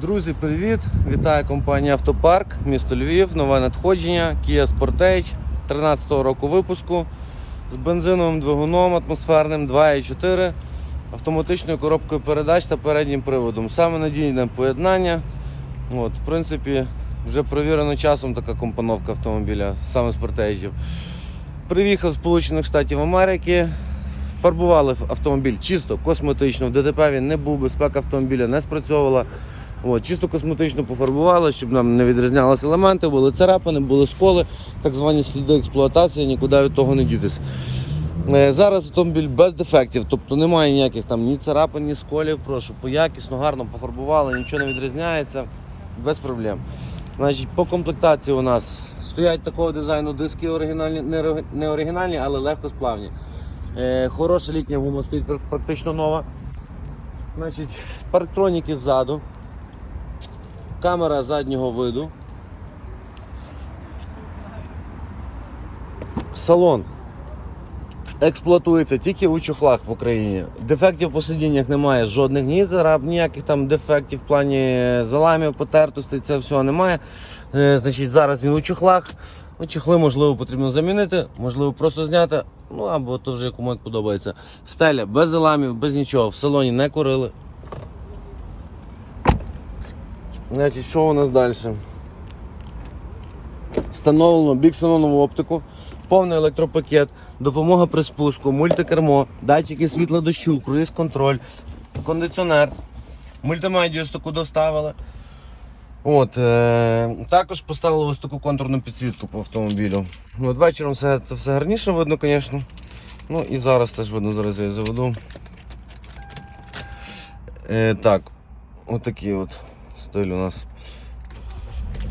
Друзі, привіт! Вітаю компанія Автопарк, місто Львів, нове надходження, Kia Sportage 13-го року випуску з бензиновим двигуном атмосферним 2.4, автоматичною коробкою передач та переднім приводом. Саме надійне поєднання. От, в принципі, вже провірено часом така компоновка автомобіля, саме спортейджів. Приїхав з Сполучених Штатів Америки. Фарбували автомобіль чисто косметично. В ДТП він не був, безпека автомобіля не спрацьовувала. От, чисто косметично пофарбували, щоб нам не відрізнялися елементи, були царапини, були сколи, так звані сліди експлуатації, нікуди від того не дітись. Е, Зараз автомобіль без дефектів, тобто немає ніяких там ні царапин, ні сколів. Прошу, поякісно, гарно пофарбували, нічого не відрізняється, без проблем. Значить, по комплектації у нас стоять такого дизайну диски оригінальні, не оригінальні, але легкосплавні. Е, хороша літня гума стоїть практично нова. Значить, парктроніки ззаду. Камера заднього виду. Салон експлуатується тільки у чохлах в Україні. Дефектів по сидіннях немає жодних ні зараб, ніяких там дефектів в плані заламів, потертостей, це всього немає. Е, значить, зараз він у чохлах. Ну, чохли, можливо, потрібно замінити, можливо, просто зняти. Ну або то вже кому як подобається. Стеля без заламів, без нічого. В салоні не курили. Значить, що у нас далі? Встановлено біксенонову оптику, повний електропакет, допомога при спуску, мультикермо, датчики світла дощу, круїз контроль, кондиціонер, мультимедію таку доставили. От, е, також поставили ось таку контурну підсвітку по автомобілю. От вечором все, це все гарніше видно, звісно. Ну і зараз теж видно, зараз я заведу. Е, так, отакий от стиль у нас.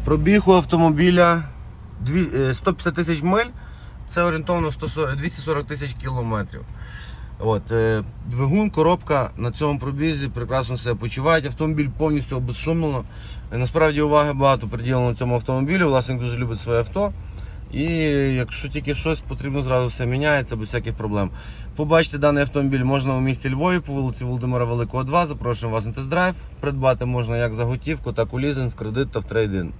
Пробіг у автомобіля е, 150 тисяч миль, це орієнтовно 240 тисяч кілометрів. От, е, двигун, коробка на цьому пробізі прекрасно себе почувають. Автомобіль повністю обезшумлено. Е, Насправді уваги багато приділено цьому автомобілю. Власник дуже любить своє авто. І якщо тільки щось потрібно, зразу все міняється без всяких проблем. Побачити даний автомобіль можна у місті Львові по вулиці Володимира Великого, 2. Запрошуємо вас на тест-драйв. Придбати можна як за готівку, так у лізинг, в кредит та в трейдин.